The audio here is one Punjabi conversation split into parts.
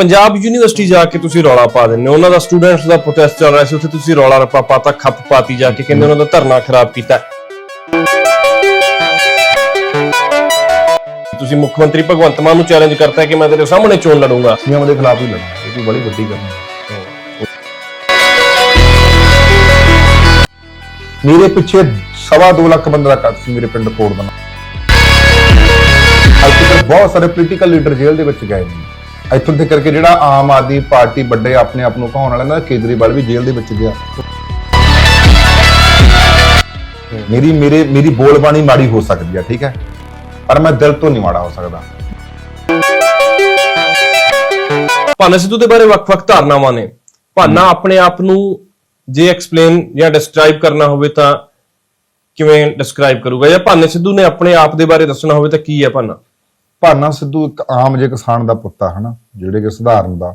ਪੰਜਾਬ ਯੂਨੀਵਰਸਿਟੀ ਜਾ ਕੇ ਤੁਸੀਂ ਰੌਲਾ ਪਾ ਦਿੰਦੇ ਹੋ। ਉਹਨਾਂ ਦਾ ਸਟੂਡੈਂਟਸ ਦਾ ਪ੍ਰੋਟੈਸਟ ਚੱਲ ਰਿਹਾ ਸੀ, ਉੱਥੇ ਤੁਸੀਂ ਰੌਲਾ ਰੱਪਾ ਪਾਤਾ, ਖੱਪ ਪਾਤੀ ਜਾ ਕੇ ਕਹਿੰਦੇ ਉਹਨਾਂ ਦਾ ਧਰਨਾ ਖਰਾਬ ਕੀਤਾ। ਤੁਸੀਂ ਮੁੱਖ ਮੰਤਰੀ ਭਗਵੰਤ ਮਾਨ ਨੂੰ ਚੈਲੰਜ ਕਰਤਾ ਕਿ ਮੈਂ ਤੇਰੇ ਸਾਹਮਣੇ ਚੋਣ ਲੜੂੰਗਾ। ਸੀਐਮ ਦੇ ਖਿਲਾਫ ਹੀ ਲੜਨਾ ਇਹ ਕੋਈ ਬੜੀ ਵੱਡੀ ਗੱਲ ਹੈ। ਮੇਰੇ ਪਿੱਛੇ ਸਵਾ ਦੋ ਲੱਖ ਬੰਦੇ ਦਾ ਕੱਟ ਸੀ ਮੇਰੇ ਪਿੰਡ ਕੋੜ ਦਾ ਅੱਜ ਤੱਕ ਬਹੁਤ ਸਾਰੇ ਪੋਲੀਟੀਕਲ ਲੀਡਰ ਜੇਲ੍ਹ ਦੇ ਵਿੱਚ ਗਏ ਨੇ। ਇੱਥੋਂ ਤੱਕ ਕਰਕੇ ਜਿਹੜਾ ਆਮ ਆਦਮੀ ਪਾਰਟੀ ਵੱਡੇ ਆਪਣੇ ਆਪ ਨੂੰ ਕਹਾਉਣ ਵਾਲਾ ਨਾ ਕੇਜਰੀਵਾਲ ਵੀ ਜੇਲ੍ਹ ਦੇ ਵਿੱਚ ਗਿਆ। ਮੇਰੀ ਮੇਰੇ ਮੇਰੀ ਬੋਲਬਾਣੀ ਮਾੜੀ ਹੋ ਸਕਦੀ ਹੈ ਠੀਕ ਹੈ? ਪਰ ਮੈਂ ਦਿਲ ਤੋਂ ਨਹੀਂ ਮਾੜਾ ਹੋ ਸਕਦਾ। ਭਾਨਾ ਸਿੱਧੂ ਦੇ ਬਾਰੇ ਵੱਖ-ਵੱਖ ਧਾਰਨਾਵਾਂ ਨੇ। ਭਾਨਾ ਆਪਣੇ ਆਪ ਨੂੰ ਜੇ ਐਕਸਪਲੇਨ ਜਾਂ ਡਿਸਕ੍ਰਾਈਬ ਕਰਨਾ ਹੋਵੇ ਤਾਂ ਕਿਵੇਂ ਡਿਸਕ੍ਰਾਈਬ ਕਰੂਗਾ? ਜਾਂ ਭਾਨੇ ਸਿੱਧੂ ਨੇ ਆਪਣੇ ਆਪ ਦੇ ਬਾਰੇ ਦੱਸਣਾ ਹੋਵੇ ਤਾਂ ਕੀ ਹੈ ਭਾਨਾ? ਭਾਨਾ ਸਿੱਧੂ ਇੱਕ ਆਮ ਜੇ ਕਿਸਾਨ ਦਾ ਪੁੱਤ ਆ, ਹਨਾ, ਜਿਹੜੇ ਕਿ ਸਧਾਰਨ ਦਾ।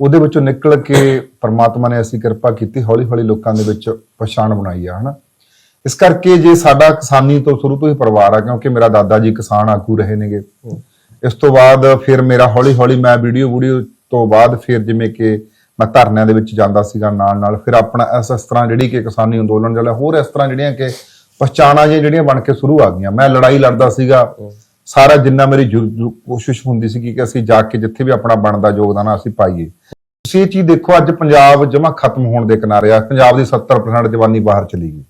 ਉਹਦੇ ਵਿੱਚੋਂ ਨਿਕਲ ਕੇ ਪਰਮਾਤਮਾ ਨੇ ਐਸੀ ਕਿਰਪਾ ਕੀਤੀ ਹੌਲੀ ਹੌਲੀ ਲੋਕਾਂ ਦੇ ਵਿੱਚ ਪਛਾਣ ਬਣਾਈ ਆ, ਹਨਾ। ਇਸ ਕਰਕੇ ਜੇ ਸਾਡਾ ਕਿਸਾਨੀ ਤੋਂ ਸ਼ੁਰੂ ਤੋਂ ਹੀ ਪਰਿਵਾਰ ਆ, ਕਿਉਂਕਿ ਮੇਰਾ ਦਾਦਾ ਜੀ ਕਿਸਾਨ ਆਗੂ ਰਹੇ ਨੇਗੇ। ਇਸ ਤੋਂ ਬਾਅਦ ਫਿਰ ਮੇਰਾ ਹੌਲੀ ਹੌਲੀ ਮੈਂ ਵੀਡੀਓ ਵੀਡੀਓ ਤੋਂ ਬਾਅਦ ਫਿਰ ਜਿਵੇਂ ਕਿ ਮੈਂ ਧਰਨਿਆਂ ਦੇ ਵਿੱਚ ਜਾਂਦਾ ਸੀਗਾ ਨਾਲ ਨਾਲ ਫਿਰ ਆਪਣਾ ਇਸ ਇਸ ਤਰ੍ਹਾਂ ਜਿਹੜੀ ਕਿ ਕਿਸਾਨੀ ਅੰਦੋਲਨ ਜਿਹੜਾ ਹੋਰ ਇਸ ਤਰ੍ਹਾਂ ਜਿਹੜੀਆਂ ਕਿ ਪਛਾਣਾਂ ਜਿਹੀਆਂ ਜਿਹੜੀਆਂ ਬਣ ਕੇ ਸ਼ੁਰੂ ਆ ਗਈਆਂ। ਮੈਂ ਲੜਾਈ ਲੜਦਾ ਸੀਗਾ ਸਾਰਾ ਜਿੰਨਾ ਮੇਰੀ ਕੋਸ਼ਿਸ਼ ਹੁੰਦੀ ਸੀ ਕਿ ਅਸੀਂ ਜਾ ਕੇ ਜਿੱਥੇ ਵੀ ਆਪਣਾ ਬਣਦਾ ਯੋਗਦਾਨ ਅਸੀਂ ਪਾਈਏ। ਤੁਸੀਂ ਇਹ ਚੀਜ਼ ਦੇਖੋ ਅੱਜ ਪੰਜਾਬ ਜਮਾ ਖਤਮ ਹੋਣ ਦੇ ਕਿਨਾਰੇ ਆ। ਪੰਜਾਬ ਦੀ 70% ਜਵਾਨੀ ਬਾਹਰ ਚਲੀ ਗਈ।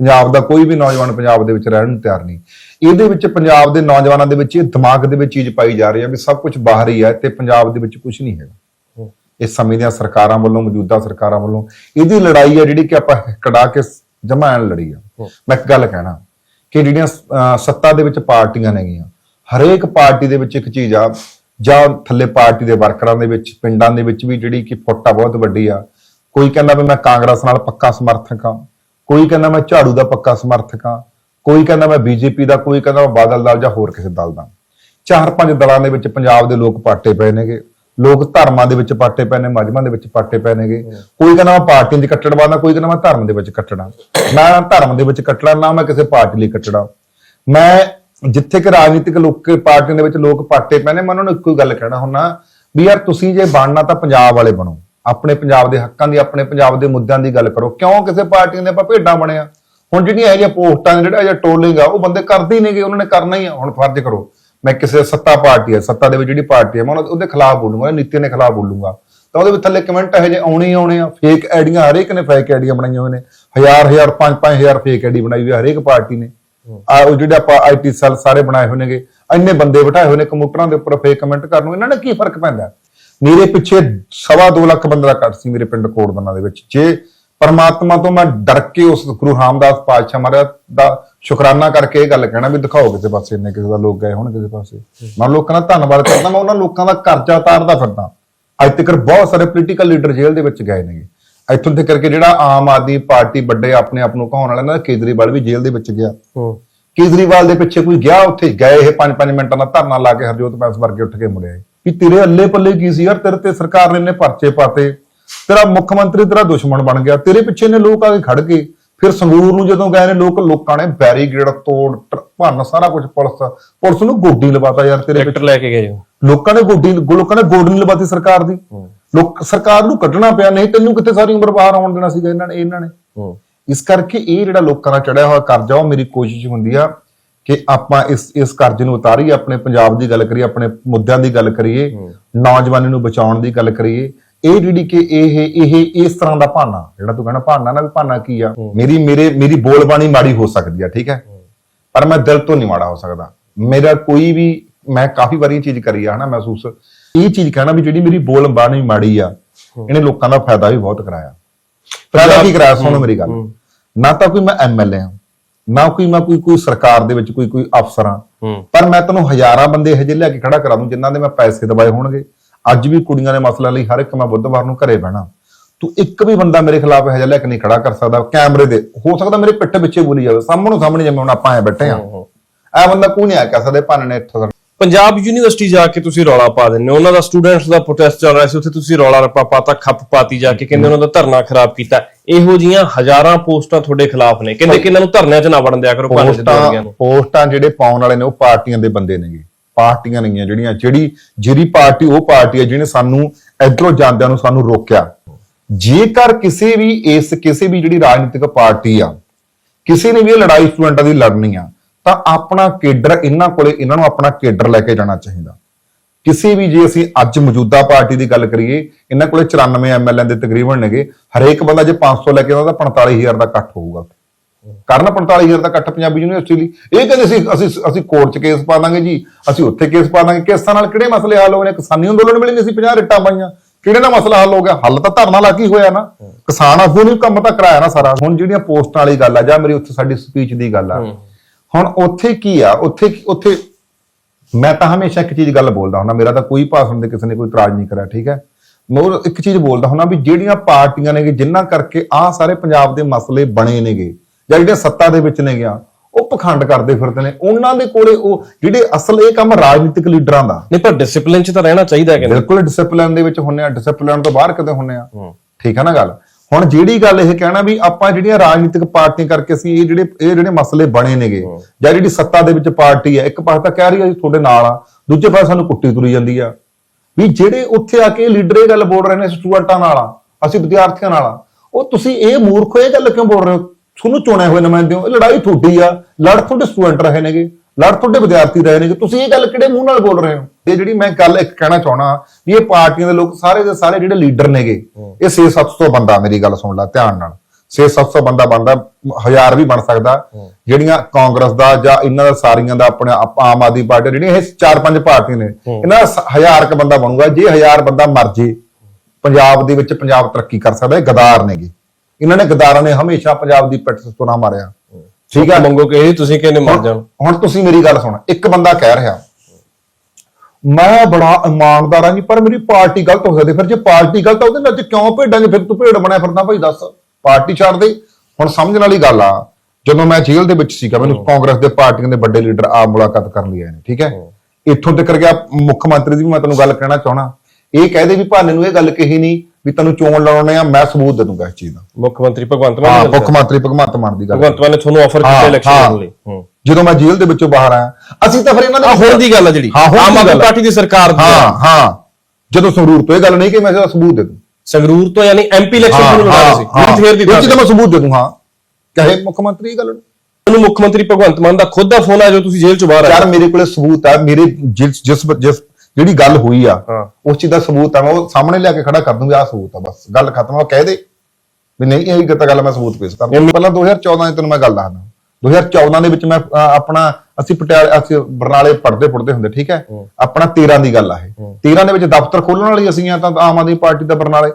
ਪੰਜਾਬ ਦਾ ਕੋਈ ਵੀ ਨੌਜਵਾਨ ਪੰਜਾਬ ਦੇ ਵਿੱਚ ਰਹਿਣ ਨੂੰ ਤਿਆਰ ਨਹੀਂ। ਇਹਦੇ ਵਿੱਚ ਪੰਜਾਬ ਦੇ ਨੌਜਵਾਨਾਂ ਦੇ ਵਿੱਚ ਇਹ ਦਿਮਾਗ ਦੇ ਵਿੱਚ ਚੀਜ਼ ਪਾਈ ਜਾ ਰਹੀ ਹੈ ਵੀ ਸਭ ਕੁਝ ਬਾਹਰ ਹੀ ਹੈ ਤੇ ਪੰਜਾਬ ਦੇ ਵਿੱਚ ਕੁਝ ਨਹੀਂ ਹੈਗਾ। ਇਸ ਸਮੇਂ ਦੀਆਂ ਸਰਕਾਰਾਂ ਵੱਲੋਂ ਮੌਜੂਦਾ ਸਰਕਾਰਾਂ ਵੱਲੋਂ ਇਹਦੀ ਲੜਾਈ ਹੈ ਜਿਹੜੀ ਕਿ ਆਪਾਂ ਕਢਾ ਕੇ ਜਮਾ ਐਨ ਲੜੀ ਆ। ਮੈਂ ਇੱਕ ਗੱਲ ਕਹਿਣਾ ਕਿ ਜਿਹੜੀਆਂ ਸੱਤਾ ਦੇ ਵਿੱਚ ਪਾਰਟੀਆਂ ਨੇਗੀਆਂ। ਹਰੇਕ ਪਾਰਟੀ ਦੇ ਵਿੱਚ ਇੱਕ ਚੀਜ਼ ਆ, ਜਾਂ ਥੱਲੇ ਪਾਰਟੀ ਦੇ ਵਰਕਰਾਂ ਦੇ ਵਿੱਚ, ਪਿੰਡਾਂ ਦੇ ਵਿੱਚ ਵੀ ਜਿਹੜੀ ਕਿ ਫੁੱਟ ਆ, ਬਹੁਤ ਵੱਡੀ ਆ। ਕੋਈ ਕਹਿੰਦਾ ਵੀ ਮੈਂ ਕਾਂਗਰਸ ਨਾਲ ਪੱਕਾ ਸਮਰਥਕ ਆ। ਕੋਈ ਕਹਿੰਦਾ ਮੈਂ ਝਾੜੂ ਦਾ ਪੱਕਾ ਸਮਰਥਕ ਆ। ਕੋਈ ਕਹਿੰਦਾ ਮੈਂ ਬੀਜੇਪੀ ਦਾ, ਕੋਈ ਕਹਿੰਦਾ ਮੈਂ ਬਾਦਲ ਦਲ ਜਾਂ ਹੋਰ ਕਿਸੇ ਦਲ ਦਾ। ਚਾਰ ਪੰਜ ਦਲਾਂ ਦੇ ਵਿੱਚ ਪੰਜਾਬ ਦੇ ਲੋਕ ਪਾਟੇ ਪਏ ਨੇਗੇ। ਲੋਕ ਧਰਮਾਂ ਦੇ ਵਿੱਚ ਪਾਟੇ ਪਏ ਨੇ ਮਜਮਾਂ ਦੇ ਵਿੱਚ ਪਾਟੇ ਪਏ ਨੇਗੇ। ਕੋਈ ਕਹਿੰਦਾ ਮੈਂ ਪਾਰਟੀ 'ਚ ਕੱਟੜਵਾਦਾ ਕੋਈ ਕਹਿੰਦਾ ਮੈਂ ਧਰਮ ਦੇ ਵਿੱਚ ਕੱਟੜਾ ਮੈਂ ਧਰਮ ਦੇ ਵਿੱਚ ਕੱਟੜਾ ਨਾ ਮੈਂ ਕਿਸੇ ਪਾਰਟੀ ਲਈ ਕੱਟੜਾ ਮੈਂ ਜਿੱਥੇ ਕਿ ਰਾਜਨੀਤਿਕ ਲੋਕ ਪਾਰਟੀਆਂ ਦੇ ਵਿੱਚ ਲੋਕ ਪਾਟੇ ਪਏ ਨੇ, ਮੈਂ ਉਹਨਾਂ ਨੂੰ ਇੱਕੋ ਹੀ ਗੱਲ ਕਹਿਣਾ ਹੁੰਨਾ ਵੀ ਯਾਰ ਤੁਸੀਂ ਜੇ ਬਣਨਾ ਤਾਂ ਪੰਜਾਬ ਵਾਲੇ ਬਣੋ। ਆਪਣੇ ਪੰਜਾਬ ਦੇ ਹੱਕਾਂ ਦੀ, ਆਪਣੇ ਪੰਜਾਬ ਦੇ ਮੁੱਦਿਆਂ ਦੀ ਗੱਲ ਕਰੋ। ਕਿਉਂ ਕਿਸੇ ਪਾਰਟੀ ਦੇ ਆਪਾਂ ਭੇਡਾਂ ਬਣਿਆ? ਹੁਣ ਜਿਹੜੀਆਂ ਇਹ ਜਿਹੀਆਂ ਪੋਸਟਾਂ ਜਿਹੜਾ ਇਹ ਜਿਹਾ ਟੋਲਿੰਗ ਆ, ਉਹ ਬੰਦੇ ਕਰਦੇ ਹੀ ਨੇਗੇ, ਉਹਨਾਂ ਨੇ ਕਰਨਾ ਹੀ ਆ। ਹੁਣ ਫਰਜ਼ ਕਰੋ ਮੈਂ ਕਿਸੇ ਸੱਤਾ ਪਾਰਟੀ ਹੈ ਸੱਤਾ ਦੇ ਵਿੱਚ ਜਿਹੜੀ ਪਾਰਟੀ ਹੈ ਮੈਂ ਉਹਦੇ ਖਿਲਾਫ ਬੋਲੂੰਗਾ ਨੀਤੀ ਦੇ ਖਿਲਾਫ ਬੋਲੂੰਗਾ। ਤਾਂ ਉਹਦੇ ਵਿੱਚ ਥੱਲੇ ਕਮੈਂਟ ਇਹੋ ਜਿਹੇ ਆਉਣੇ ਹੀ ਆਉਣੇ ਆ ਫੇਕ ਆਈਡੀਆਂ ਹਰੇਕ ਨੇ ਫੇਕ ਆਈਡੀਆਂ ਬਣਾਈਆਂ ਹੋਏ ਨੇ। ਹਜ਼ਾਰ ਹਜ਼ਾਰ ਪੰਜ ਪੰਜ ਹਜ਼ਾਰ ਫੇਕ ਆਈਡੀ ਬਣਾਈ ਹੋਈ ਹਰੇਕ ਪਾਰਟੀ ਨੇ। ਆ ਉਹ ਜਿਹੜੇ ਆਪਾਂ ਆਈਟੀ ਸੈੱਲ ਸਾਰੇ ਬਣਾਏ ਹੋਏ ਨੇਗੇ ਇੰਨੇ ਬੰਦੇ ਬਿਠਾਏ ਹੋਏ ਨੇ ਕੰਪਿਊਟਰਾਂ ਦੇ ਉੱਪਰ ਫੇਕ ਕਮੈਂਟ ਕਰਨ ਨੂੰ ਇਹਨਾਂ ਨੇ ਕੀ ਫ਼ਰਕ ਪੈਂਦਾ? ਮੇਰੇ ਪਿੱਛੇ ਸਵਾ ਦੋ ਲੱਖ ਬੰਦੇ ਦਾ ਕੱਟ ਸੀ ਮੇਰੇ ਪਿੰਡ ਕੋੜਦਨਾ ਦੇ ਵਿੱਚ। ਜੇ ਪਰਮਾਤਮਾ ਤੋਂ ਮੈਂ ਡਰ ਕੇ ਉਸ ਗੁਰੂ ਰਾਮਦਾਸ ਪਾਤਸ਼ਾਹ ਮਹਾਰਾਜ ਦਾ ਸ਼ੁਕਰਾਨਾ ਕਰਕੇ ਇਹ ਗੱਲ ਕਹਿਣਾ ਵੀ ਦਿਖਾਓ ਕਿਸੇ ਪਾਸੇ ਇੰਨੇ ਕਿਸੇ ਦਾ ਲੋਕ ਗਏ ਹੋਣ ਕਿਸੇ ਪਾਸੇ। ਮੈਂ ਲੋਕਾਂ ਦਾ ਧੰਨਵਾਦ ਕਰਦਾ ਮੈਂ ਉਹਨਾਂ ਲੋਕਾਂ ਦਾ ਕਰਜ਼ਾ ਉਤਾਰਦਾ ਫਿਰਦਾ। ਅੱਜ ਤੱਕ ਬਹੁਤ ਸਾਰੇ ਪੋਲੀਟੀਕਲ ਲੀਡਰ ਜੇਲ੍ਹ ਦੇ ਵਿੱਚ ਗਏ ਨੇਗੇ। ਇੱਥੋਂ ਤੱਕ ਕਰਕੇ ਜਿਹੜਾ ਆਮ ਆਦਮੀ ਪਾਰਟੀ ਵੱਡੇ ਆਪਣੇ ਆਪ ਨੂੰ ਕਹਾਉਣ ਵਾਲਾ ਨਾ ਕੇਜਰੀਵਾਲ ਵੀ ਜੇਲ੍ਹ ਦੇ ਵਿੱਚ ਗਿਆ। ਕੇਜਰੀਵਾਲ ਦੇ ਪਿੱਛੇ ਕੋਈ ਗਿਆ ਉੱਥੇ? ਗਏ ਇਹ 5-5 ਮਿੰਟਾਂ ਦਾ ਧਰਨਾ ਲਾ ਕੇ ਹਰਜੋਤ ਬੈਂਸ ਵਰਗੇ ਉੱਠ ਕੇ ਮੁੜਿਆ। ਵੀ ਤੇਰੇ ਅੱਲੇ ਪੱਲੇ ਕੀ ਸੀ ਯਾਰ? ਤੇਰੇ ਤੇ ਸਰਕਾਰ ਨੇ ਇੰਨੇ ਪਰਚੇ ਪਾਤੇ। ਤੇਰਾ ਮੁੱਖ ਮੰਤਰੀ ਤੇਰਾ ਦੁਸ਼ਮਣ ਬਣ ਗਿਆ ਤੇਰੇ ਪਿੱਛੇ ਨੇ ਲੋਕ ਆ ਕੇ ਖੜ ਗਏ। ਫਿਰ ਸੰਗਰੂਰ ਨੂੰ ਜਦੋਂ ਗਏ ਨੇ ਲੋਕ ਲੋਕਾਂ ਨੇ ਬੈਰੀਗੇਡ ਤੋੜ ਭੰਨ ਸਾਰਾ ਕੁਝ ਪੁਲਿਸ ਪੁਲਿਸ ਨੂੰ ਗੋਡੀ ਲਵਾਤਾ ਯਾਰ ਤੇਰੇ ਟਰੈਕਟਰ ਲੈ ਕੇ ਗਏ ਲੋਕਾਂ ਨੇ ਗੋਡੀ ਲੋਕਾਂ ਨੇ ਗੋਡੀ ਲਵਾਤੀ ਸਰਕਾਰ ਦੀ। ਲੋਕ ਸਰਕਾਰ ਨੂੰ ਕੱਢਣਾ ਪਿਆ ਨਹੀਂ ਤੈਨੂੰ ਕਿੱਥੇ ਸਾਰੀ ਉਮਰ ਬਾਹਰ ਆਉਣ ਦੇਣਾ ਸੀਗਾ ਇਹਨਾਂ ਨੇ ਇਹਨਾਂ ਨੇ। ਇਸ ਕਰਕੇ ਇਹ ਜਿਹੜਾ ਲੋਕਾਂ ਦਾ ਚੜਿਆ ਹੋਇਆ ਕਰਜ਼ਾ ਉਹ ਮੇਰੀ ਕੋਸ਼ਿਸ਼ ਹੁੰਦੀ ਆ ਕਿ ਆਪਾਂ ਇਸ ਇਸ ਕਰਜ਼ੇ ਨੂੰ ਉਤਾਰੀਏ ਆਪਣੇ ਪੰਜਾਬ ਦੀ ਗੱਲ ਕਰੀਏ ਆਪਣੇ ਮੁੱਦਿਆਂ ਦੀ ਗੱਲ ਕਰੀਏ ਨੌਜਵਾਨੀ ਨੂੰ ਬਚਾਉਣ ਦੀ ਗੱਲ ਕਰੀਏ ਇਹ ਜਿਹੜੀ ਕਿ ਇਹ ਇਹ ਇਸ ਤਰ੍ਹਾਂ ਦਾ ਭਾਨਾ ਜਿਹੜਾ ਤੂੰ ਕਹਿੰਦਾ ਭਾਨਾ ਨਾ ਵੀ ਭਾਨਾ ਕੀ ਆ? ਮੇਰੀ ਮੇਰੇ ਮੇਰੀ ਬੋਲਬਾਣੀ ਮਾੜੀ ਹੋ ਸਕਦੀ ਆ ਠੀਕ ਹੈ? ਪਰ ਮੈਂ ਦਿਲ ਤੋਂ ਨਹੀਂ ਮਾੜਾ ਹੋ ਸਕਦਾ। ਮੇਰਾ ਕੋਈ ਵੀ ਮੈਂ ਕਾਫੀ ਵਾਰੀ ਇਹ ਚੀਜ਼ ਕਰੀ ਆ ਹਨਾ ਮਹਿਸੂਸ? ਇਹ ਚੀਜ਼ ਕਹਿਣਾ ਵੀ ਜਿਹੜੀ ਮੇਰੀ ਬੋਲ ਬਾਣੀ ਮਾੜੀ ਆ ਇਹਨੇ ਲੋਕਾਂ ਦਾ ਫਾਇਦਾ ਵੀ ਬਹੁਤ ਕਰਾਇਆ। ਫਾਇਦਾ ਕੀ ਕਰਾਇਆ? ਸੁਣੋ ਮੇਰੀ ਗੱਲ। ਨਾ ਤਾਂ ਕੋਈ ਮੈਂ ਐਮਐਲਏ ਆ ਨਾ ਕੋਈ ਮੈਂ ਕੋਈ ਕੋਈ ਸਰਕਾਰ ਦੇ ਵਿੱਚ ਕੋਈ ਕੋਈ ਅਫਸਰ ਆ। ਹੂੰ। ਪਰ ਮੈਂ ਤੈਨੂੰ ਹਜ਼ਾਰਾਂ ਬੰਦੇ ਇਹੋ ਜਿਹੇ ਲਿਆ ਕੇ ਖੜਾ ਕਰਾ ਦੂੰ ਜਿਨ੍ਹਾਂ ਦੇ ਮੈਂ ਪੈਸੇ ਦਵਾਏ ਹੋਣਗੇ। ਅੱਜ ਵੀ ਕੁੜੀਆਂ ਦੇ ਮਸਲਿਆਂ ਲਈ ਹਰ ਇੱਕ ਮੈਂ ਬੁੱਧਵਾਰ ਨੂੰ ਘਰੇ ਬਹਿਣਾ। ਤੂੰ ਇੱਕ ਵੀ ਬੰਦਾ ਮੇਰੇ ਖਿਲਾਫ ਇਹੋ ਜਿਹਾ ਲਿਆ ਕੇ ਨਹੀਂ ਖੜਾ ਕਰ ਸਕਦਾ। ਕੈਮਰੇ ਦੇ ਹੋ ਸਕਦਾ ਮੇਰੇ ਪਿੱਠ ਪਿੱਛੇ ਬੋਲੀ ਜਾਵੇ। ਸਾਹਮਣੇ ਸਾਹਮਣੇ ਜਿਵੇਂ ਹੁਣ ਆਪਾਂ ਐ ਬੈਠੇ ਆ ਇਹ ਬੰਦਾ ਕੋਈ ਨਹੀਂ ਆ ਕਹਿ ਸਕਦੇ ਭਾਨੇ ਨੇ ਇੱਥੋਂ ਪੰਜਾਬ ਯੂਨੀਵਰਸਿਟੀ ਜਾ ਕੇ ਤੁਸੀਂ ਰੌਲਾ ਪਾ ਦਿੰਦੇ ਉਹਨਾਂ ਦਾ ਸਟੂਡੈਂਟਸ ਦਾ ਪ੍ਰੋਟੈਸਟ ਚੱਲ ਰਿਹਾ ਸੀ ਉੱਥੇ ਤੁਸੀਂ ਰੌਲਾ ਰੱਪਾ ਪਾਤਾ ਖੱਪ ਪਾਤੀ ਜਾ ਕੇ। ਕਹਿੰਦੇ ਉਹਨਾਂ ਦਾ ਧਰਨਾ ਖਰਾਬ ਕੀਤਾ। ਇਹੋ ਜੀਆਂ ਹਜ਼ਾਰਾਂ ਪੋਸਟਾਂ ਤੁਹਾਡੇ ਖਿਲਾਫ ਨੇ। ਕਹਿੰਦੇ ਕਿ ਇਹਨਾਂ ਨੂੰ ਧਰਨਿਆਂ 'ਚ ਨਾ ਵੜਨ ਦਿਆ ਕਰੋ ਨੂੰ। ਪੋਸਟਾਂ ਜਿਹੜੇ ਪਾਉਣ ਵਾਲੇ ਨੇ ਉਹ ਪਾਰਟੀਆਂ ਦੇ ਬੰਦੇ ਨੇਗੇ। ਪਾਰਟੀਆਂ ਨਹੀਂ ਜਿਹੜੀਆਂ, ਜਿਹੜੀ ਜਿਹੜੀ ਪਾਰਟੀ, ਉਹ ਪਾਰਟੀ ਹੈ ਜਿਹਨੇ ਸਾਨੂੰ ਇਧਰੋਂ ਜਾਂਦਿਆਂ ਨੂੰ ਸਾਨੂੰ ਰੋਕਿਆ। ਜੇਕਰ ਕਿਸੇ ਵੀ ਇਸ, ਕਿਸੇ ਵੀ ਜਿਹੜੀ ਰਾਜਨੀਤਿਕ ਪਾਰਟੀ ਆ, ਕਿਸੇ ਨੇ ਵੀ ਇਹ ਲੜਾਈ ਸਟੂਡੈਂਟਾਂ ਦੀ ਲੜਨੀ ਆ, ਤਾਂ ਆਪਣਾ ਕੇਡਰ ਇਹਨਾਂ ਕੋਲੇ, ਇਹਨਾਂ ਨੂੰ ਆਪਣਾ ਕੇਡਰ ਲੈ ਕੇ ਜਾਣਾ ਚਾਹੀਦਾ। ਕਿਸੇ ਵੀ ਜੇ ਅਸੀਂ ਅੱਜ ਮੌਜੂਦਾ ਪਾਰਟੀ ਦੀ ਗੱਲ ਕਰੀਏ, ਇਹਨਾਂ ਕੋਲੇ 94 ਐਮਐਲਏ ਦੇ ਤਕਰੀਬਨ ਨੇਗੇ, ਹਰੇਕ ਬੰਦਾ ਜੇ 500 ਲੈ ਕੇ ਆਉਂਦਾ ਤਾਂ 45000 ਦਾ ਇਕੱਠ ਹੋਊਗਾ। ਕਰਨ 45000 ਦਾ ਇਕੱਠ ਪੰਜਾਬੀ ਯੂਨੀਵਰਸਿਟੀ ਲਈ। ਇਹ ਕਹਿੰਦੇ ਸੀ ਅਸੀਂ ਅਸੀਂ ਕੋਰਟ 'ਚ ਕੇਸ ਪਾ ਦਾਂਗੇ ਜੀ ਅਸੀਂ ਉੱਥੇ ਕੇਸ ਪਾ ਦਾਂਗੇ। ਕੇਸਾਂ ਨਾਲ ਕਿਹੜੇ ਮਸਲੇ ਹੱਲ ਨੇ? ਕਿਸਾਨੀ ਅੰਦੋਲਨ ਵੇਲੇ ਨਹੀਂ ਅਸੀਂ 50 ਰਿਟਾਂ ਪਾਈਆਂ। ਕਿਹੜੇ ਦਾ ਮਸਲਾ ਹੱਲ ਹੋ ਗਿਆ? ਹੱਲ ਤਾਂ ਧਰਨਾ ਲਾ ਕੇ ਹੋਇਆ ਨਾ। ਕਿਸਾਨ ਆਗੂ ਨੇ ਕੰਮ ਤਾਂ ਕਰਾਇਆ ਨਾ ਸਾਰਾ। ਹੁਣ ਜਿਹੜੀਆਂ ਪੋਸਟਾਂ ਵਾਲੀ ਗੱਲ ਆ ਜਾਂ ਮੇਰੀ ਉੱਥੇ ਸਾਡੀ ਸਪੀਚ ਦੀ ਗੱਲ ਆ। ਹੁਣ ਉੱਥੇ ਕੀ ਆ? ਉੱਥੇ ਉੱਥੇ ਮੈਂ ਤਾਂ ਹਮੇਸ਼ਾ ਇੱਕ ਚੀਜ਼ ਗੱਲ ਬੋਲਦਾ ਹੁੰਦਾ ਮੇਰਾ ਤਾਂ ਕੋਈ ਭਾਸ਼ਣ ਦੇ ਕਿਸੇ ਨੇ ਕੋਈ ਇਤਰਾਜ਼ ਨਹੀਂ ਕਰਿਆ ਠੀਕ ਹੈ? ਮੈਂ ਇੱਕ ਚੀਜ਼ ਬੋਲਦਾ ਹੁੰਦਾ ਵੀ ਜਿਹੜੀਆਂ ਪਾਰਟੀਆਂ ਨੇਗੇ ਜਿਨ੍ਹਾਂ ਕਰਕੇ ਆਹ ਸਾਰੇ ਪੰਜਾਬ ਦੇ ਮਸਲੇ ਬਣੇ ਨੇਗੇ ਜਾਂ ਜਿਹੜੇ ਸੱਤਾ ਦੇ ਵਿੱਚ ਨੇਗੇ ਆ, ਉਹ ਪਖੰਡ ਕਰਦੇ ਫਿਰਦੇ ਨੇ। ਉਹਨਾਂ ਦੇ ਕੋਲੇ ਉਹ ਜਿਹੜੇ ਅਸਲ ਇਹ ਕੰਮ ਰਾਜਨੀਤਿਕ ਲੀਡਰਾਂ ਦਾ। ਨਹੀਂ ਪਰ ਡਿਸਪਲਿਨ ਚ ਤਾਂ ਰਹਿਣਾ ਚਾਹੀਦਾ ਹੈ ਕਹਿੰਦੇ। ਬਿਲਕੁਲ ਡਿਸਪਲਿਨ ਦੇ ਵਿੱਚ ਹੁੰਨੇ ਆ ਡਿਸਪਲਿਨ ਤੋਂ ਬਾਹਰ ਕਿਤੇ ਹੁੰਨੇ ਆ। ਠੀਕ ਹੈ ਨਾ ਗੱਲ? ਹੁਣ ਜਿਹੜੀ ਗੱਲ ਇਹ ਕਹਿਣਾ ਵੀ ਆਪਾਂ ਜਿਹੜੀਆਂ ਰਾਜਨੀਤਿਕ ਪਾਰਟੀਆਂ ਕਰਕੇ ਅਸੀਂ ਇਹ ਜਿਹੜੇ ਇਹ ਜਿਹੜੇ ਮਸਲੇ ਬਣੇ ਨੇਗੇ ਜਾਂ ਜਿਹੜੀ ਸੱਤਾ ਦੇ ਵਿੱਚ ਪਾਰਟੀ ਹੈ ਇੱਕ ਪਾਸੇ ਤਾਂ ਕਹਿ ਰਹੀ ਹੈ ਜੀ ਤੁਹਾਡੇ ਨਾਲ ਆ ਦੂਜੇ ਪਾਸੇ ਸਾਨੂੰ ਕੁੱਟੀ ਤੁਰੀ ਜਾਂਦੀ ਆ। ਵੀ ਜਿਹੜੇ ਉੱਥੇ ਆ ਕੇ ਲੀਡਰ ਇਹ ਗੱਲ ਬੋਲ ਰਹੇ ਨੇ ਸਟੂਡੈਂਟਾਂ ਨਾਲ ਆ ਅਸੀਂ ਵਿਦਿਆਰਥੀਆਂ ਨਾਲ ਆ ਉਹ ਤੁਸੀਂ ਇਹ ਮੂਰਖ ਇਹ ਗੱਲ ਕਿਉਂ ਬੋਲ ਰਹੇ ਹੋ? ਤੁਹਾਨੂੰ ਚੁਣੇ ਹੋਏ ਨੁਮਾਇੰਦੇ ਹੋ ਇਹ ਲੜਾਈ ਤੁਹਾਡੀ ਆ ਲੜ ਤੁਹਾਡੇ ਸਟੂਡੈਂਟ ਰਹੇ ਨੇਗੇ ਲੜ ਤੁਹਾਡੇ ਵਿਦਿਆਰਥੀ ਰਹੇ ਨੇਗੇ ਤੁਸੀਂ ਇਹ ਗੱਲ ਕਿਹੜੇ ਮੂੰਹ ਨਾਲ ਬੋਲ ਰਹੇ ਹੋ? ਇਹ ਜਿਹੜੀ ਮੈਂ ਗੱਲ ਇੱਕ ਕਹਿਣਾ ਚਾਹਣਾ ਵੀ ਇਹ ਪਾਰਟੀਆਂ ਦੇ ਲੋਕ ਸਾਰੇ ਦੇ ਸਾਰੇ ਜਿਹੜੇ ਲੀਡਰ ਨੇਗੇ ਇਹ 6-700 ਬੰਦਾ ਮੇਰੀ ਗੱਲ ਸੁਣ ਲੈ ਧਿਆਨ ਨਾਲ। 6-700 ਬੰਦਾ ਬੰਦਾ ਹਜ਼ਾਰ ਵੀ ਬਣ ਸਕਦਾ। ਜਿਹੜੀਆਂ ਕਾਂਗਰਸ ਦਾ ਜਾਂ ਇਹਨਾਂ ਦਾ ਸਾਰੀਆਂ ਦਾ ਆਪਣੇ ਆਪ- ਆਮ ਆਦਮੀ ਪਾਰਟੀ ਜਿਹੜੀਆਂ ਇਹ ਚਾਰ ਪੰਜ ਪਾਰਟੀਆਂ ਨੇ ਇਹਨਾਂ ਹਜ਼ਾਰ ਕ ਬੰਦਾ ਬਣੂਗਾ ਜੇ ਹਜ਼ਾਰ ਬੰਦਾ ਮਰ ਜੇ ਪੰਜਾਬ ਦੇ ਵਿੱਚ ਪੰਜਾਬ ਤਰੱਕੀ ਕਰ ਸਕਦਾ ਇਹ ਗਦਾਰ ਨੇਗੇ। ਇਹਨਾਂ ਨੇ ਗਦਾਰਾਂ ਨੇ ਹਮੇਸ਼ਾ ਪੰਜਾਬ ਦੀ ਪਿੱਠ ਸੁਣਾ ਮਾਰਿਆ। ਠੀਕ ਹੈ ਮੰਗੋ ਕਿ ਇਹ ਤੁਸੀਂ ਕਹਿੰਦੇ ਮਰ ਜਾਣ ਹੁਣ ਤੁਸੀਂ ਮੇਰੀ ਗੱਲ ਸੁਣ ਇੱਕ ਬੰਦਾ ਕਹਿ ਰਿਹਾ ਮੈਂ ਬੜਾ ਇਮਾਨਦਾਰ ਹਾਂ ਜੀ ਪਰ ਮੇਰੀ ਪਾਰਟੀ ਗਲਤ ਹੋ ਸਕਦੀ ਫਿਰ ਜੇ ਪਾਰਟੀ ਗਲਤ ਆ ਉਹਦੇ ਨਾਲ ਕਿਉਂ ਭੇਡਾਂ 'ਚ ਫਿਰ ਤੂੰ ਭੇਡ ਬਣਿਆ ਫਿਰਦਾ ਭਾਈ ਦੱਸ। ਪਾਰਟੀ ਛੱਡ ਦੇ। ਹੁਣ ਸਮਝਣ ਵਾਲੀ ਗੱਲ ਆ ਜਦੋਂ ਮੈਂ ਜੇਲ੍ਹ ਦੇ ਵਿੱਚ ਸੀਗਾ ਮੈਨੂੰ ਕਾਂਗਰਸ ਦੇ ਪਾਰਟੀਆਂ ਦੇ ਵੱਡੇ ਲੀਡਰ ਆ ਮੁਲਾਕਾਤ ਕਰਨ ਲਈ ਆਏ ਨੇ ਠੀਕ ਹੈ? ਇੱਥੋਂ ਤੱਕ ਗਿਆ ਮੁੱਖ ਮੰਤਰੀ ਦੀ ਵੀ ਮੈਂ ਤੈਨੂੰ ਗੱਲ ਕਹਿਣਾ ਚਾਹਣਾ ਇਹ ਕਹਦੇ ਵੀ ਭਾਨੇ ਨੂੰ ਇਹ ਗੱਲ ਕਹੀ ਨਹੀਂ ਵੀ ਤੈਨੂੰ ਚੋਣ ਲੜਾਉਣੇ ਆ ਮੈਂ ਸਬੂਤ ਦੇ ਦੂੰਗਾ ਇਸ ਚੀਜ਼ ਦਾ। ਮੁੱਖ ਮੰਤਰੀ ਭਗਵੰਤ ਮਾਨ ਹਾਂ ਨੇ ਮੁੱਖ ਮੰਤਰੀ ਭਗਵੰਤ ਮਾਨ ਦੀ ਗੱਲ ਭਗਵੰਤ ਮਾਨ ਨੇ ਤੁਹਾਨੂੰ ਆਫਰ ਹਾਂ, ਕੀਤਾ ਇਲੈਕਸ਼ਨ ਹਾਂ। ਲੜਨ ਲਈ। ਹੂੰ। ਜਦੋਂ ਮੈਂ ਜੇਲ੍ਹ ਦੇ ਵਿੱਚੋਂ ਬਾਹਰ ਆਇਆ ਅਸੀਂ ਤਾਂ ਫਿਰ ਇਹਨਾਂ ਆ ਦੇ ਹੁਣ ਦੀ ਗੱਲ ਆ ਜਿਹੜੀ। ਹਾਂ, ਹੁਣ ਦੀ ਆਮ ਆਦਮੀ ਗੱਲ ਆ। ਪਾਰਟੀ ਦੀ ਸਰਕਾਰ ਦੀ ਹਾਂ ਆ। ਹਾਂ। ਜਦੋਂ ਸੰਗਰੂਰ ਤੋਂ ਇਹ ਗੱਲ ਨਹੀਂ ਕਿ ਮੈਂ ਇਹਦਾ ਸਬੂਤ ਦੇ ਦੂੰ। ਸੰਗਰੂਰ ਤੋਂ ਯਾਨੀ ਐਮਪੀ ਇਲੈਕਸ਼ਨ ਨੂੰ ਲੜਾ ਸੀ। ਯੂਥ ਫੇਅਰ ਦੀ ਇਹ ਤਾਂ ਮੈਂ ਸਬੂਤ ਦੇ ਦੂੰ ਹਾਂ। ਕਹੇ ਮੁੱਖ ਮੰਤਰੀ ਇਹ ਗੱਲ ਨੂੰ। ਤੁਹਾਨੂੰ ਮੁੱਖ ਮੰਤਰੀ ਭਗਵੰਤ ਮਾਨ ਦਾ ਖੁਦ ਦਾ ਫੋਨ ਆ ਜੋ ਤੁਸੀਂ ਜੇਲ੍ਹ ਚੋਂ ਬਾਹਰ ਯਾਰ ਆਏ ਮੇਰੇ ਕੋਲੇ ਸਬੂਤ ਆ ਮੇਰੇ ਜਿਸ ਜਿਸ ਜਿਸ ਜਿਹੜੀ ਗੱਲ ਹੋਈ ਆ ਹਾਂ। ਉਸ ਚੀਜ਼ ਦਾ ਸਬੂਤ ਆ ਮੈਂ ਉਹ ਸਾਹਮਣੇ ਲਿਆ ਕੇ ਖੜਾ ਕਰ ਦੂੰਗਾ ਆ ਸਬੂਤ ਆ ਬਸ। ਗੱਲ ਖਤਮ ਆ ਕਹਿ ਦੇ ਵੀ ਨਹੀਂ ਇਹ ਤਾਂ ਗੱਲ ਮੈਂ ਸਬੂਤ ਪੇਸ਼ ਕਰ ਦੂੰ ਪਹਿਲਾਂ 2014 ਚ ਤੈਨੂੰ ਮੈਂ ਗੱਲ ਦੱਸਦਾ। 2014 ਦੇ ਵਿੱਚ ਮੈਂ ਅ, ਆਪਣਾ ਅਸੀਂ ਪਟਿਆਲੇ ਅਸੀਂ ਬਰਨਾਲੇ ਪੜਦੇ ਪੜਦੇ ਹੁੰਦੇ ਠੀਕ ਹੈ? ਆਪਣਾ 13 ਦੀ ਗੱਲ ਆ ਇਹ। 13 ਦੇ ਵਿੱਚ ਦਫ਼ਤਰ ਖੋਲਣ ਵਾਲੀ ਅਸੀਂ ਆ ਤਾਂ ਆਮ ਆਦਮੀ ਪਾਰਟੀ ਦਾ ਬਰਨਾਲੇ।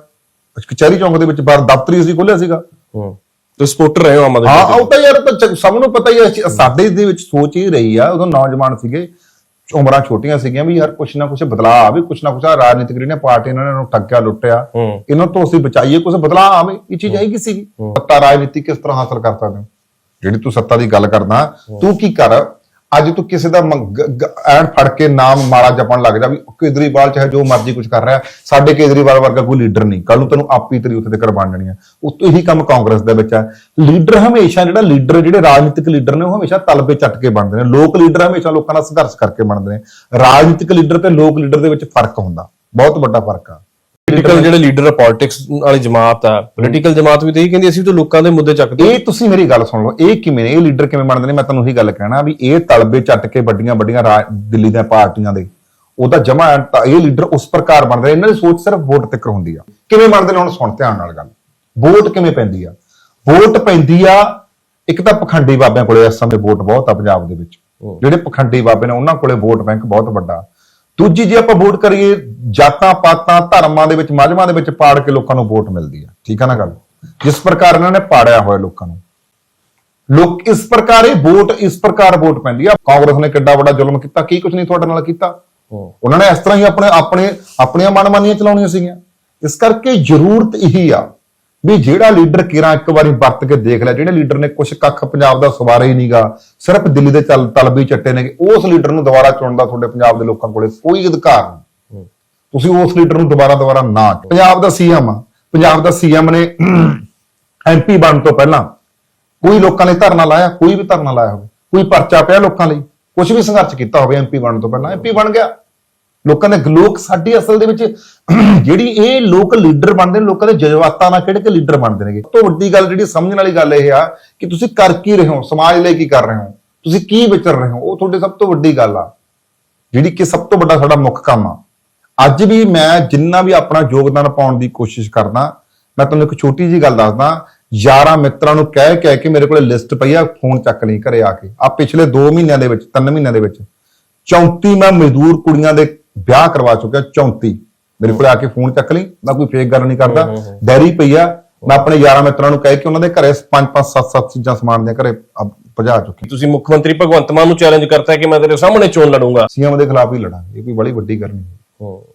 ਕਚਹਿਰੀ ਚੌਂਕ ਦੇ ਵਿੱਚ ਬਾਹਰ ਦਫ਼ਤਰ ਹੀ ਅਸੀਂ ਖੋਲਿਆ ਸੀਗਾ। ਹੂੰ। ਤੁਸੀਂ ਸਪੋਰਟਰ ਰਹੇ ਹੋ ਆਮ ਆਦਮੀ ਹਾਂ ਉਹ ਤਾਂ ਯਾਰ ਤਾਂ ਚ- ਸਭ ਨੂੰ ਪਤਾ ਹੀ ਹੈ ਅਸੀਂ- ਸਾਡੇ ਦੇ ਵਿੱਚ ਸੋਚ ਹੀ ਰਹੀ ਆ ਉਦੋਂ ਨੌਜਵਾਨ ਸੀਗੇ। ਉਮਰਾਂ ਛੋਟੀਆਂ ਸੀਗੀਆਂ ਵੀ ਯਾਰ ਕੁਛ ਨਾ ਕੁਛ ਬਦਲਾਅ ਆਵੇ ਕੁਛ ਨਾ ਕੁਛ ਰਾਜਨੀਤਿਕ ਜਿਹੜੀਆਂ ਪਾਰਟੀਆਂ ਇਹਨਾਂ ਨੂੰ ਠੱਗਿਆ ਲੁੱਟਿਆ। ਇਹਨਾਂ ਤੋਂ ਅਸੀਂ ਬਚਾਈਏ ਕੁਛ ਬਦਲਾਅ ਆਵੇ ਇਹ ਚੀਜ਼ ਆਏਗੀ ਸੀਗੀ। ਸੱਤਾ ਰਾਜਨੀਤੀ ਕਿਸ ਤਰ੍ਹਾਂ ਹਾਸਲ ਕਰ ਸਕਦੇ ਜਿਹੜੀ ਤੂੰ ਸੱਤਾ ਦੀ ਗੱਲ ਕਰਦਾ ਤੂੰ ਕੀ ਕਰ? ਅੱਜ ਤੂੰ ਕਿਸੇ ਦਾ ਐਨ ਫੜ ਕੇ ਨਾਮ ਮਾੜਾ ਜਪਣ ਲੱਗ ਜਾ ਵੀ ਕੇਜਰੀਵਾਲ ਚਾਹੇ ਜੋ ਮਰਜ਼ੀ ਕੁਝ ਕਰ ਰਿਹਾ, ਸਾਡੇ ਕੇਜਰੀਵਾਲ ਵਰਗਾ ਕੋਈ ਲੀਡਰ ਨਹੀਂ। ਕੱਲ ਨੂੰ ਤੈਨੂੰ ਆਪੀ ਤੇਰੀ ਉੱਥੇ ਤੱਕ ਬਣ ਜਾਣੀ ਆ। ਉਤੋਂ ਹੀ ਕੰਮ ਕਾਂਗਰਸ ਦੇ ਵਿੱਚ ਹੈ ਲੀਡਰ ਹਮੇਸ਼ਾ ਜਿਹੜਾ ਲੀਡਰ, ਜਿਹੜੇ ਰਾਜਨੀਤਿਕ ਲੀਡਰ ਨੇ, ਉਹ ਹਮੇਸ਼ਾ ਤਲਬੇ ਚੱਟ ਕੇ ਬਣਦੇ ਨੇ। ਲੋਕ ਲੀਡਰ ਹਮੇਸ਼ਾ ਲੋਕਾਂ ਨਾਲ ਸੰਘਰਸ਼ ਕਰਕੇ ਬਣਦੇ ਨੇ। ਰਾਜਨੀਤਿਕ ਲੀਡਰ ਤੇ ਲੋਕ ਲੀਡਰ ਦੇ ਵਿੱਚ ਫ਼ਰਕ ਹੁੰਦਾ। ਬਹੁਤ ਵੱਡਾ ਫ਼ਰਕ ਆ। ਪੋਲੀਟੀਕਲ ਜਿਹੜੇ ਲੀਡਰ ਆ ਪੋਲਿਟਿਕਸ ਵਾਲੀ ਜਮਾਤ ਆ ਪੋਲੀਟੀਕਲ ਜਮਾਤ ਵੀ ਤਾਂ ਇਹ ਕਹਿੰਦੀ ਅਸੀਂ ਤਾਂ ਲੋਕਾਂ ਦੇ ਮੁੱਦੇ ਚੱਕਦੇ ਇਹ ਤੁਸੀਂ ਮੇਰੀ ਗੱਲ ਸੁਣ ਲਓ ਇਹ ਕਿਵੇਂ ਨੇ ਇਹ ਲੀਡਰ ਕਿਵੇਂ ਬਣਦੇ ਨੇ ਮੈਂ ਤੁਹਾਨੂੰ ਇਹੀ ਗੱਲ ਕਹਿਣਾ ਵੀ ਇਹ ਤਲਬੇ ਚੱਟ ਕੇ ਵੱਡੀਆਂ ਵੱਡੀਆਂ ਦਿੱਲੀ ਦੀਆਂ ਪਾਰਟੀਆਂ ਦੇ ਉਹਦਾ ਜਮਾ ਇਹ ਲੀਡਰ ਉਸ ਪ੍ਰਕਾਰ ਬਣਦੇ ਨੇ ਇਹਨਾਂ ਦੀ ਸੋਚ ਸਿਰਫ ਵੋਟ ਤੱਕ ਹੁੰਦੀ ਆ। ਕਿਵੇਂ ਬਣਦੇ ਨੇ ਹੁਣ ਸੁਣ ਧਿਆਨ ਨਾਲ ਗੱਲ ਵੋਟ ਕਿਵੇਂ ਪੈਂਦੀ ਆ? ਵੋਟ ਪੈਂਦੀ ਆ ਇੱਕ ਤਾਂ ਪਖੰਡੀ ਬਾਬਿਆਂ ਕੋਲੇ ਇਸ ਸਮੇਂ ਵੋਟ ਬਹੁਤ ਆ ਪੰਜਾਬ ਦੇ ਵਿੱਚ ਜਿਹੜੇ ਪਖੰਡੀ ਬਾਬੇ ਨੇ ਉਹਨਾਂ ਕੋਲੇ ਵੋਟ ਬੈਂਕ ਬਹੁਤ ਵੱਡਾ। ਦੂਜੀ ਜੇ ਆਪਾਂ ਵੋਟ ਕਰੀਏ ਜਾਤਾਂ ਪਾਤਾਂ ਧਰਮਾਂ ਦੇ ਵਿੱਚ ਮਜ਼ਹਬਾਂ ਦੇ ਵਿੱਚ ਪਾੜ ਕੇ ਲੋਕਾਂ ਨੂੰ ਵੋਟ ਮਿਲਦੀ ਆ ਠੀਕ ਆ ਨਾ ਗੱਲ? ਜਿਸ ਪ੍ਰਕਾਰ ਇਹਨਾਂ ਨੇ ਪਾੜਿਆ ਹੋਇਆ ਲੋਕਾਂ ਨੂੰ। ਲੋਕ ਇਸ ਪ੍ਰਕਾਰ ਇਹ ਵੋਟ ਇਸ ਪ੍ਰਕਾਰ ਵੋਟ ਪੈਂਦੀ ਆ। ਕਾਂਗਰਸ ਨੇ ਕਿੱਡਾ ਵੱਡਾ ਜ਼ੁਲਮ ਕੀਤਾ ਕੀ ਕੁਝ ਨਹੀਂ ਤੁਹਾਡੇ ਨਾਲ ਕੀਤਾ? ਉਹਨਾਂ ਨੇ ਇਸ ਤਰ੍ਹਾਂ ਹੀ ਆਪਣੇ ਆਪਣੇ ਆਪਣੀਆਂ ਮਨਮਾਨੀਆਂ ਚਲਾਉਣੀਆਂ ਸੀਗੀਆਂ। ਇਸ ਕਰਕੇ ਜ਼ਰੂਰਤ ਇਹੀ ਆ ਵੀ ਜਿਹੜਾ ਲੀਡਰ ਕਿਰਾਂ ਇੱਕ ਵਾਰੀ ਵਰਤ ਕੇ ਦੇਖ ਲੈ ਜਿਹੜੇ ਲੀਡਰ ਨੇ ਕੁਝ ਕੱਖ ਪੰਜਾਬ ਦਾ ਸਵਾਰਾ ਹੀ ਨਹੀਂਗਾ ਸਿਰਫ ਦਿੱਲੀ ਦੇ ਚੱਲ ਤਲਬੀ ਚੱਟੇ ਨੇ ਉਸ ਲੀਡਰ ਨੂੰ ਦੁਬਾਰਾ ਚੁਣਨ ਦਾ ਤੁਹਾਡੇ ਪੰਜਾਬ ਦੇ ਲੋਕਾਂ ਕੋਲੇ ਕੋਈ ਅਧਿਕਾਰ ਨਹੀਂ। ਤੁਸੀਂ ਉਸ ਲੀਡਰ ਨੂੰ ਦੁਬਾਰਾ ਦੁਬਾਰਾ ਨਾ ਪੰਜਾਬ ਦਾ ਸੀਐਮ ਆ। ਪੰਜਾਬ ਦਾ ਸੀਐਮ ਨੇ ਐਮਪੀ ਬਣਨ ਤੋਂ ਪਹਿਲਾਂ ਕੋਈ ਲੋਕਾਂ ਲਈ ਧਰਨਾ ਲਾਇਆ, ਕੋਈ ਵੀ ਧਰਨਾ ਲਾਇਆ ਹੋਵੇ, ਕੋਈ ਪਰਚਾ ਪਿਆ ਲੋਕਾਂ ਲਈ ਕੁਝ ਵੀ ਸੰਘਰਸ਼ ਕੀਤਾ ਹੋਵੇ ਐਮਪੀ ਬਣਨ ਤੋਂ ਪਹਿਲਾਂ ਐਮਪੀ ਬਣ ਗਿਆ। ਲੋਕਾਂ ਦੇ ਲੋਕ ਸਾਡੀ ਅਸਲ ਦੇ ਵਿੱਚ ਜਿਹੜੀ ਇਹ ਲੋਕ ਲੀਡਰ ਬਣਦੇ ਨੇ, ਲੋਕਾਂ ਦੇ ਜਜ਼ਬਾਤਾਂ ਨਾਲ ਕਿਹੜੇ ਕਿ ਲੀਡਰ ਬਣਦੇ ਨੇਗੇ? ਸਭ ਤੋਂ ਵੱਡੀ ਗੱਲ ਜਿਹੜੀ ਸਮਝਣ ਵਾਲੀ ਗੱਲ ਇਹ ਆ ਕਿ ਤੁਸੀਂ ਕਰ ਕੀ ਰਹੇ ਹੋ, ਸਮਾਜ ਲਈ ਕੀ ਕਰ ਰਹੇ ਹੋ, ਤੁਸੀਂ ਕੀ ਵਿਚਰ ਰਹੇ ਹੋ, ਉਹ ਤੁਹਾਡੇ ਸਭ ਤੋਂ ਵੱਡੀ ਗੱਲ ਆ। ਜਿਹੜੀ ਕਿ ਸਭ ਤੋਂ ਵੱਡਾ ਸਾਡਾ ਮੁੱਖ ਕੰਮ ਆ। ਅੱਜ ਵੀ ਮੈਂ ਜਿੰਨਾ ਵੀ ਆਪਣਾ ਯੋਗਦਾਨ ਪਾਉਣ ਦੀ ਕੋਸ਼ਿਸ਼ ਕਰਦਾ ਮੈਂ ਤੁਹਾਨੂੰ ਇੱਕ ਛੋਟੀ ਜੀ ਗੱਲ ਦੱਸਦਾ ਯਾਰਾਂ ਮਿੱਤਰਾਂ ਨੂੰ ਕਹਿ ਕਹਿ ਕੇ ਮੇਰੇ ਕੋਲੇ ਲਿਸਟ ਪਈ ਆ ਫੋਨ ਚੱਕ ਲਈ ਘਰੇ ਆ ਕੇ। ਆ ਪਿਛਲੇ 2 ਮਹੀਨਿਆਂ ਦੇ ਵਿੱਚ 3 ਮਹੀਨਿਆਂ ਦੇ ਵਿੱਚ 34 ਮੈਂ ਮਜ਼ਦੂਰ ਕੁੜੀਆਂ ਦੇ ਵਿਆਹ ਕਰਵਾ ਚੁੱਕਿਆ 34 ਮੇਰੇ ਕੋਲੇ ਆ ਕੇ ਫੋਨ ਚੱਕ ਲਈ ਮੈਂ ਕੋਈ ਫੇਕ ਗੱਲ ਨਹੀਂ ਕਰਦਾ ਡੈਰੀ ਪਈ ਆ ਮੈਂ ਆਪਣੇ ਯਾਰਾਂ ਮਿੱਤਰਾਂ ਨੂੰ ਕਹਿ ਕੇ ਉਹਨਾਂ ਦੇ ਘਰੇ 5 5 7 7 ਚੀਜ਼ਾਂ ਸਮਾਨ ਦੇ ਘਰੇ ਪਹੁੰਚਾ ਚੁੱਕੀ। ਤੁਸੀਂ ਮੁੱਖ ਮੰਤਰੀ ਭਗਵੰਤ ਮਾਨ ਨੂੰ ਚੈਲੰਜ ਕਰਤਾ ਕਿ ਮੈਂ ਤੇਰੇ ਸਾਹਮਣੇ ਚੋਣ ਲੜੂੰਗਾ? ਸੀਐਮ ਦੇ ਖਿਲਾਫ ਹੀ ਲੜਾਂਗੇ ਇਹ ਕੋਈ ਬੜੀ ਵੱਡੀ ਗੱਲ ਨਹੀਂ। ਹੈ ਹੂੰ